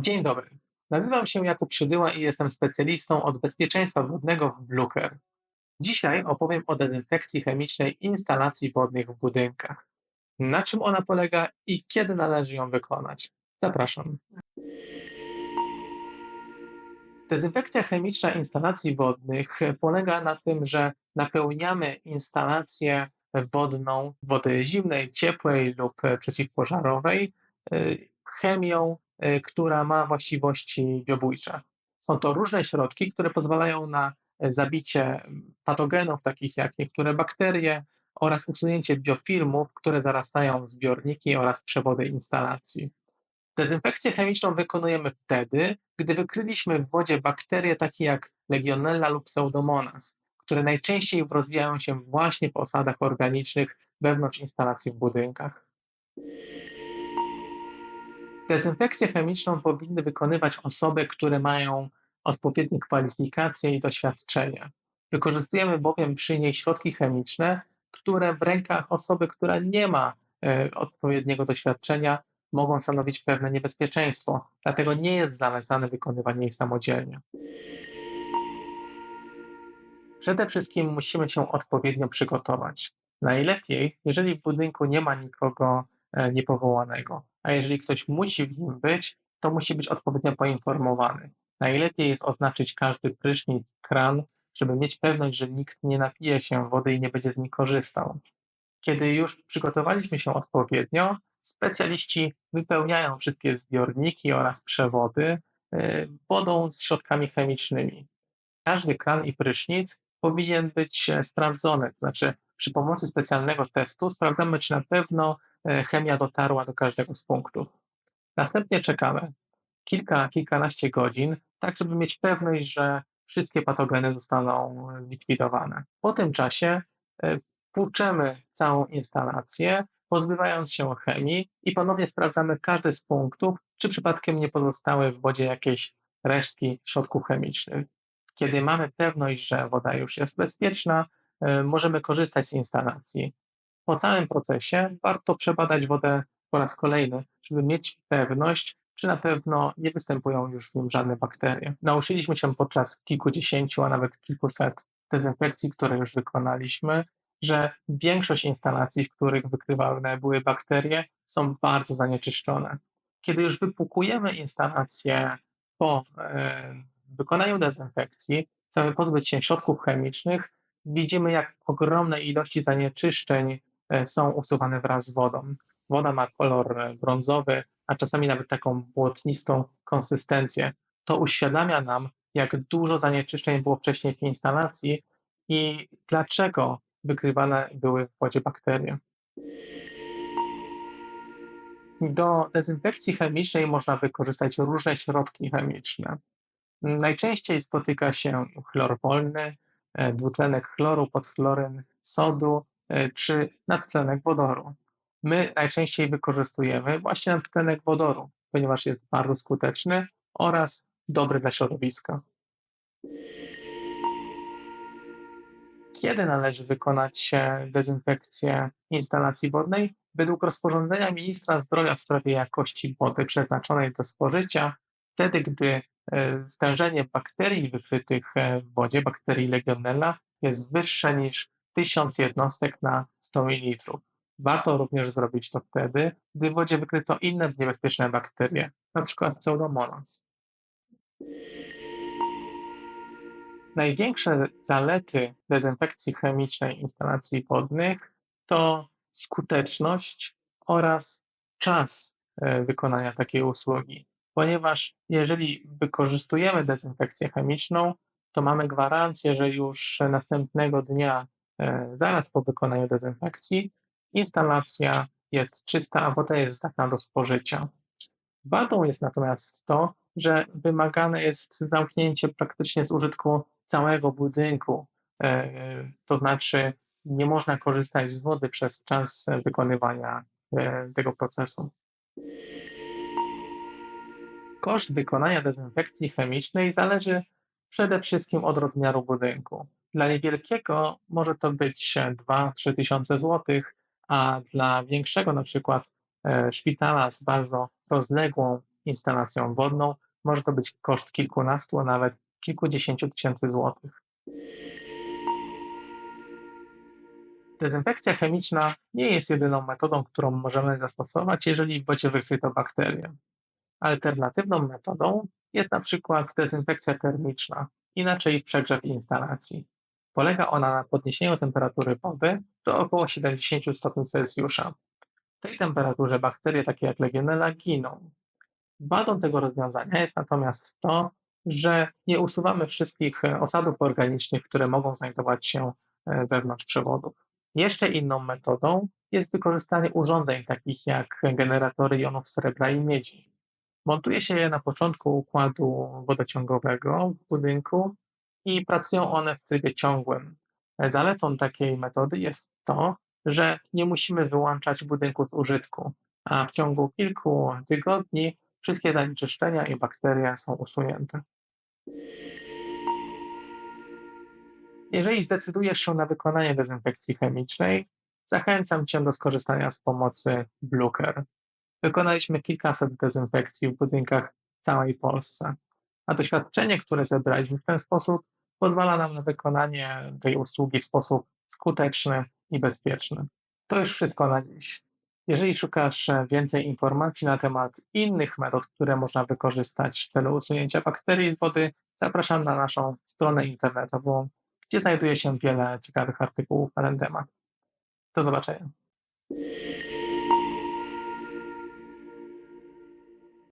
Dzień dobry. Nazywam się Jakub Siudyła i jestem specjalistą od bezpieczeństwa wodnego w Blucher. Dzisiaj opowiem o dezynfekcji chemicznej instalacji wodnych w budynkach. Na czym ona polega i kiedy należy ją wykonać? Zapraszam. Dezynfekcja chemiczna instalacji wodnych polega na tym, że napełniamy instalację wodną wody zimnej, ciepłej lub przeciwpożarowej y, chemią, która ma właściwości biobójcze. Są to różne środki, które pozwalają na zabicie patogenów, takich jak niektóre bakterie, oraz usunięcie biofilmów, które zarastają zbiorniki oraz przewody instalacji. Dezynfekcję chemiczną wykonujemy wtedy, gdy wykryliśmy w wodzie bakterie takie jak Legionella lub Pseudomonas, które najczęściej rozwijają się właśnie w osadach organicznych wewnątrz instalacji w budynkach. Dezynfekcję chemiczną powinny wykonywać osoby, które mają odpowiednie kwalifikacje i doświadczenie. Wykorzystujemy bowiem przy niej środki chemiczne, które w rękach osoby, która nie ma e, odpowiedniego doświadczenia, mogą stanowić pewne niebezpieczeństwo. Dlatego nie jest zalecane wykonywanie jej samodzielnie. Przede wszystkim musimy się odpowiednio przygotować. Najlepiej, jeżeli w budynku nie ma nikogo e, niepowołanego, a jeżeli ktoś musi w nim być, to musi być odpowiednio poinformowany. Najlepiej jest oznaczyć każdy prysznic, kran, żeby mieć pewność, że nikt nie napije się wody i nie będzie z niej korzystał. Kiedy już przygotowaliśmy się odpowiednio, specjaliści wypełniają wszystkie zbiorniki oraz przewody y, wodą z środkami chemicznymi. Każdy kran i prysznic powinien być e, sprawdzony, to znaczy przy pomocy specjalnego testu sprawdzamy, czy na pewno e, chemia dotarła do każdego z punktów. Następnie czekamy kilka, kilkanaście godzin, tak żeby mieć pewność, że wszystkie patogeny zostaną zlikwidowane. Po tym czasie e, płuczemy całą instalację, pozbywając się chemii i ponownie sprawdzamy każdy z punktów, czy przypadkiem nie pozostały w wodzie jakieś resztki środków chemicznych. Kiedy mamy pewność, że woda już jest bezpieczna, e, możemy korzystać z instalacji. Po całym procesie warto przebadać wodę po raz kolejny, żeby mieć pewność, czy na pewno nie występują już w nim żadne bakterie. Nauczyliśmy się podczas kilkudziesięciu, a nawet kilkuset dezynfekcji, które już wykonaliśmy, że większość instalacji, w których wykrywane były bakterie, są bardzo zanieczyszczone. Kiedy już wypłukujemy instalację po e, wykonaniu dezynfekcji, chcemy pozbyć się środków chemicznych, widzimy, jak ogromne ilości zanieczyszczeń są usuwane wraz z wodą. Woda ma kolor e, brązowy, a czasami nawet taką błotnistą konsystencję. To uświadamia nam, jak dużo zanieczyszczeń było wcześniej w instalacji i dlaczego wykrywane były w wodzie bakterie. Do dezynfekcji chemicznej można wykorzystać różne środki chemiczne. Najczęściej spotyka się chlor wolny, e, dwutlenek chloru, podchloryn sodu e, czy nadtlenek wodoru. My najczęściej wykorzystujemy właśnie nadtlenek wodoru, ponieważ jest bardzo skuteczny oraz dobry dla środowiska. Kiedy należy wykonać dezynfekcję instalacji wodnej? Według rozporządzenia ministra zdrowia w sprawie jakości wody przeznaczonej do spożycia, wtedy gdy e, stężenie bakterii wykrytych e, w wodzie, bakterii Legionella, jest wyższe niż 1000 jednostek na 100 ml. Warto również zrobić to wtedy, gdy w wodzie wykryto inne niebezpieczne bakterie, np. Pseudomonas. Największe zalety dezynfekcji chemicznej instalacji wodnych to skuteczność oraz czas e, wykonania takiej usługi, ponieważ jeżeli wykorzystujemy dezynfekcję chemiczną, to mamy gwarancję, że już następnego dnia, zaraz po wykonaniu dezynfekcji, instalacja jest czysta, a woda jest zdatna do spożycia. Wadą jest natomiast to, że wymagane jest zamknięcie praktycznie z użytku całego budynku. E, to znaczy, nie można korzystać z wody przez czas wykonywania e, tego procesu. Koszt wykonania dezynfekcji chemicznej zależy przede wszystkim od rozmiaru budynku. Dla niewielkiego może to być 2-3 tysiące złotych, a dla większego, na przykład e, szpitala z bardzo rozległą instalacją wodną może to być koszt kilkunastu, a nawet kilkudziesięciu tysięcy złotych. Dezynfekcja chemiczna nie jest jedyną metodą, którą możemy zastosować, jeżeli w wodzie wykryto bakterie. Alternatywną metodą jest na przykład dezynfekcja termiczna, inaczej przegrzew instalacji. Polega ona na podniesieniu temperatury wody do około 70 stopni Celsjusza. W tej temperaturze bakterie takie jak Legionella giną. Wadą tego rozwiązania jest natomiast to, że nie usuwamy wszystkich e, osadów organicznych, które mogą znajdować się e, wewnątrz przewodów. Jeszcze inną metodą jest wykorzystanie urządzeń takich jak generatory jonów srebra i miedzi. Montuje się je na początku układu wodociągowego w budynku i pracują one w trybie ciągłym. Zaletą takiej metody jest to, że nie musimy wyłączać budynku z użytku, a w ciągu kilku tygodni wszystkie zanieczyszczenia i bakterie są usunięte. Jeżeli zdecydujesz się na wykonanie dezynfekcji chemicznej, zachęcam Cię do skorzystania z pomocy Bluker. Wykonaliśmy kilkaset dezynfekcji w budynkach w całej Polsce, a doświadczenie, które zebraliśmy w ten sposób, pozwala nam na wykonanie tej usługi w sposób skuteczny i bezpieczny. To już wszystko na dziś. Jeżeli szukasz więcej informacji na temat innych metod, które można wykorzystać w celu usunięcia bakterii z wody, zapraszam na naszą stronę internetową, gdzie znajduje się wiele ciekawych artykułów na ten temat. Do zobaczenia.